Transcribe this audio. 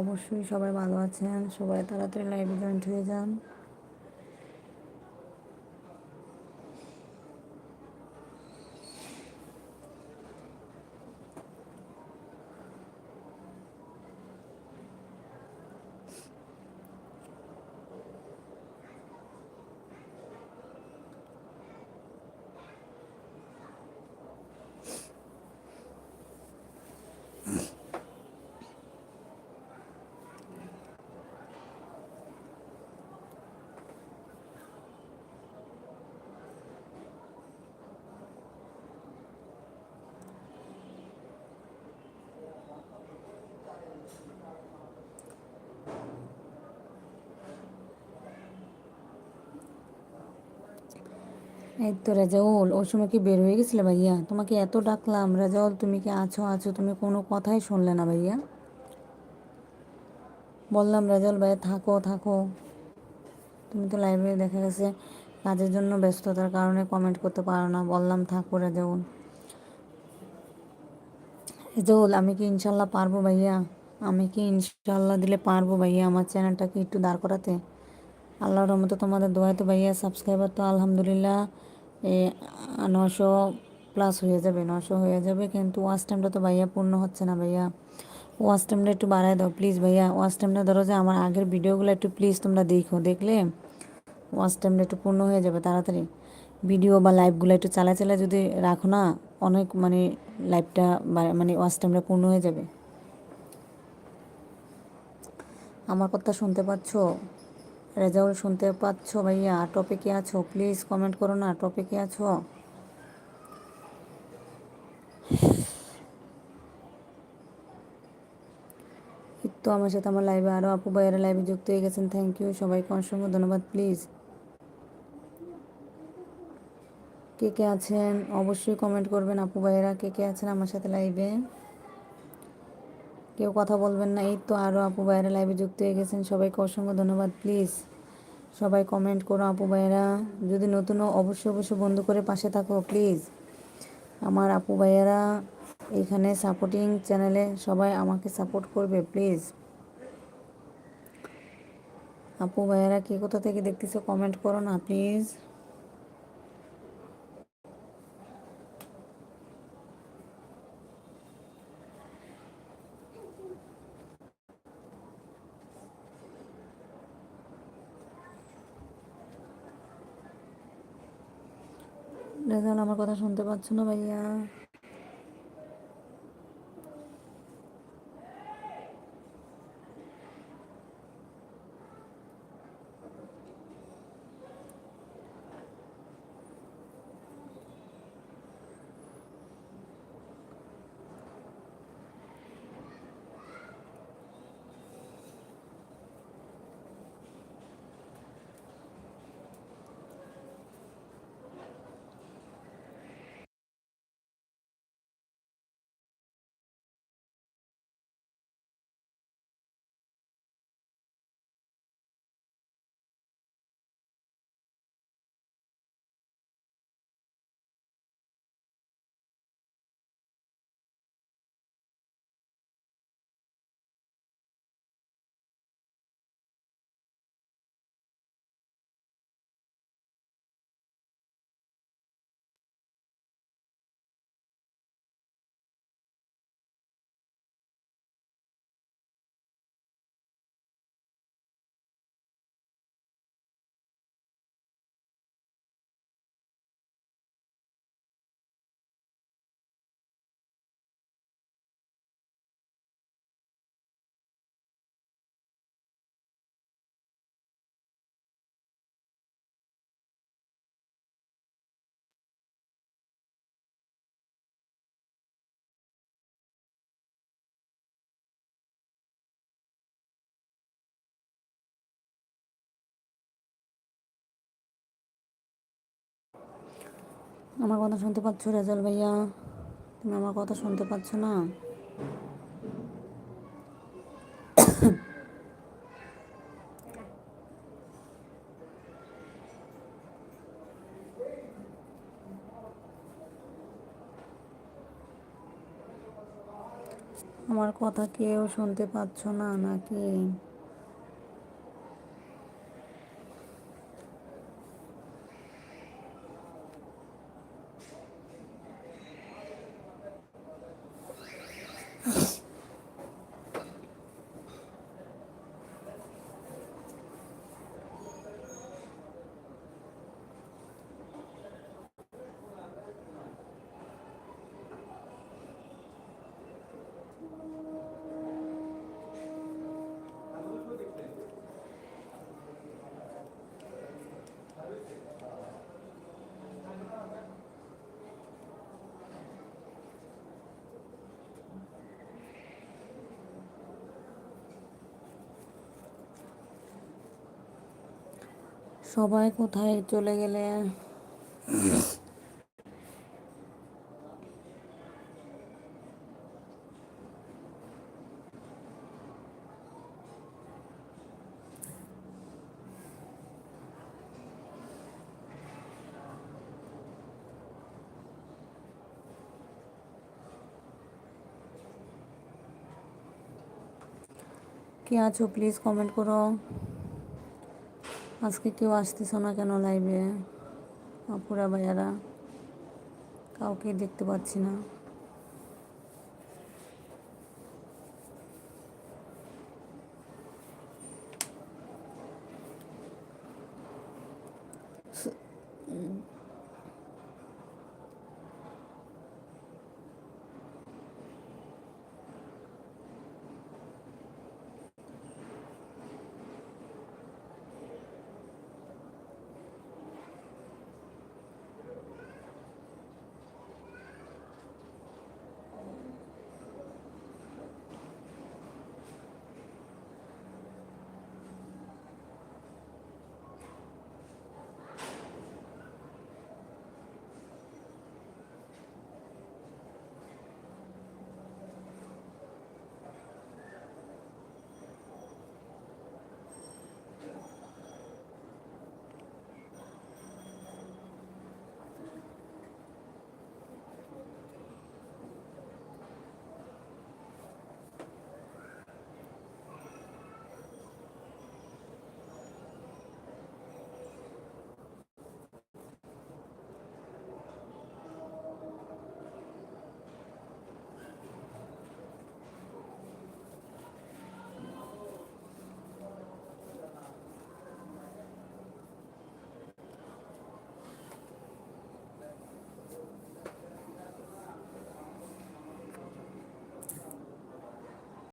অবশ্যই সবাই ভালো আছেন সবাই তাড়াতাড়ি লাইভে জয়েন্ট হয়ে যান। এই তো রেজাউল ওই সময় কি বের হয়ে গেছিলে ভাইয়া? তোমাকে এত ডাকলাম, রেজাউল, তুমি কি আছো আছো, তুমি কোনো কথাই শুনলে না ভাইয়া। বললাম, রেজাউল ভাইয়া, থাকো থাকো। তুমি তো লাইভে দেখা গেছে, কাজের জন্য ব্যস্ততার কারণে কমেন্ট করতে পারো না। বললাম, থাকো রেজাউল। রেজাউল, আমি কি ইনশাল্লাহ পারব ভাইয়া? আমি কি ইনশাল্লাহ দিলে পারব ভাইয়া আমার চ্যানেলটাকে একটু দাঁড় করাতে? আল্লাহর রহমতে তোমাদের দোয়ায় তো ভাইয়া সাবস্ক্রাইবার তো আলহামদুলিল্লাহ নশো প্লাস হয়ে যাবে নশো হয়ে যাবে, কিন্তু ওয়াচ টাইমটা তো ভাইয়া পূর্ণ হচ্ছে না ভাইয়া। ওয়াচ টাইমটা একটু বাড়ায় দাও প্লিজ ভাইয়া। ওয়াচ টাইমটা ধরো যে আমার আগের ভিডিওগুলো একটু প্লিজ তোমরা দেখো, দেখলে ওয়াচ টাইমটা একটু পূর্ণ হয়ে যাবে তাড়াতাড়ি। ভিডিও বা লাইভগুলো একটু চালা চালা যদি রাখো না, অনেক মানে লাইভটা মানে ওয়াচ টাইমটা পূর্ণ হয়ে যাবে। আমার কথা শুনতে পাচ্ছ? রেজাউল শুনতে পাচ্ছ ভাইয়া? টপিকে আছো? প্লিজ কমেন্ট করো না টপিকে আছো? তো আমার সাথে আমার লাইভে আরও আপু ভাইয়েরা লাইভে যুক্ত হয়ে গেছেন। থ্যাংক ইউ সবাইকে অসংখ্য ধন্যবাদ প্লিজ কে কে আছেন? অবশ্যই কমেন্ট করবেন আপু ভাইয়েরা। কে কে আছেন আমার সাথে লাইভে কেউ কথা বলবেন না। এই তো আরও আপু ভাইয়েরা লাইভে যুক্ত হয়ে গেছেন। সবাইকে অসংখ্য ধন্যবাদ প্লিজ সবাই কমেন্ট করো আপু ভাইয়েরা। যদি নতুন অবশ্যই অবশ্যই বন্ধু করে পাশে থাকো প্লিজ আমার আপু ভাইয়েরা, এখানে সাপোর্টিং চ্যানেলে সবাই আমাকে সাপোর্ট করবে প্লিজ আপু ভাইয়েরা, কে কোথা থেকে দেখতেছো কমেন্ট করো না প্লিজ রেজাল আমার কথা শুনতে পাচ্ছ না ভাইয়া? আমার কথা শুনতে পাচ্ছ রেজাল ভাইয়া? তুমি আমার কথা শুনতে পাচ্ছ না? আমার কথা কেউ শুনতে পাচ্ছ না নাকি? সবাই কোথায় চলে গেলে? কে আছো? প্লিজ কমেন্ট করো। আজকে কেউ আসতেছ না কেন লাইভে আপুরা ভাইয়ারা। কাউকে দেখতে পাচ্ছি না।